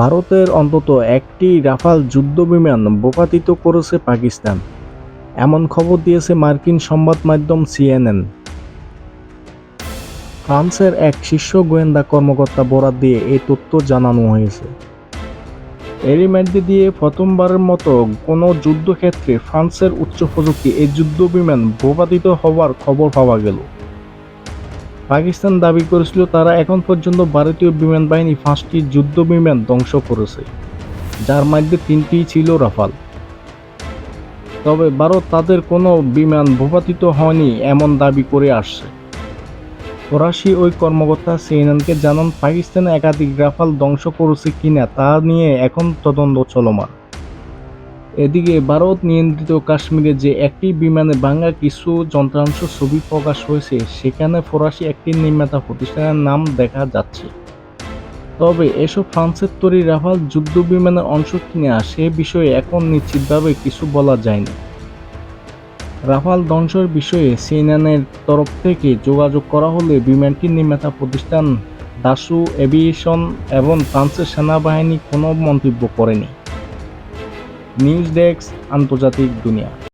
ভারতের অন্তত একটি রাফাল যুদ্ধবিমান ভূপাতিত করেছে পাকিস্তান, এমন খবর দিয়েছে মার্কিন সংবাদ মাধ্যম সিএনএন। ফ্রান্সের এক শীর্ষ গোয়েন্দা কর্মকর্তা বরাত দিয়ে এই তথ্য জানানো হয়েছে। এরই মধ্যে দিয়ে প্রথমবারের মতো কোনো যুদ্ধক্ষেত্রে ফ্রান্সের উচ্চ প্রযুক্তি এই যুদ্ধবিমান ভূপাতিত হওয়ার খবর পাওয়া গেল। পাকিস্তান দাবি করেছিল তারা এখন পর্যন্ত ভারতীয় বিমান বাহিনী পাঁচটি যুদ্ধ বিমান ধ্বংস করেছে, যার মধ্যে তিনটি ছিল রাফাল। তবে ভারত তাদের কোনো বিমান ভূপাতিত হয়নি এমন দাবি করে আসছে। ফরাসি ওই কর্মকর্তা সিএনএনকে জানান, পাকিস্তান একাধিক রাফাল ধ্বংস করেছে কিনা তা নিয়ে এখন তদন্ত চলমান। এদিকে ভারত নিয়ন্ত্রিত কাশ্মীরে যে একটি বিমানে ভাঙা কিছু যন্ত্রাংশ ছবি প্রকাশ হয়েছে, সেখানে ফরাসি একটি নির্মাতা প্রতিষ্ঠানের নাম দেখা যাচ্ছে। তবে এসব ফ্রান্সের তৈরি রাফাল যুদ্ধ বিমানের অংশ কিনা সে বিষয়ে এখন নিশ্চিতভাবে কিছু বলা যায়নি। রাফাল ধ্বংসের বিষয়ে সিএনএনের তরফ থেকে যোগাযোগ করা হলে বিমানটির নির্মাতা প্রতিষ্ঠান দাসু এভিয়েশন এবং ফ্রান্সের সেনাবাহিনী কোনো মন্তব্য করেনি। নিউজ ডেস্ক আন্তর্জাতিক দুনিয়া।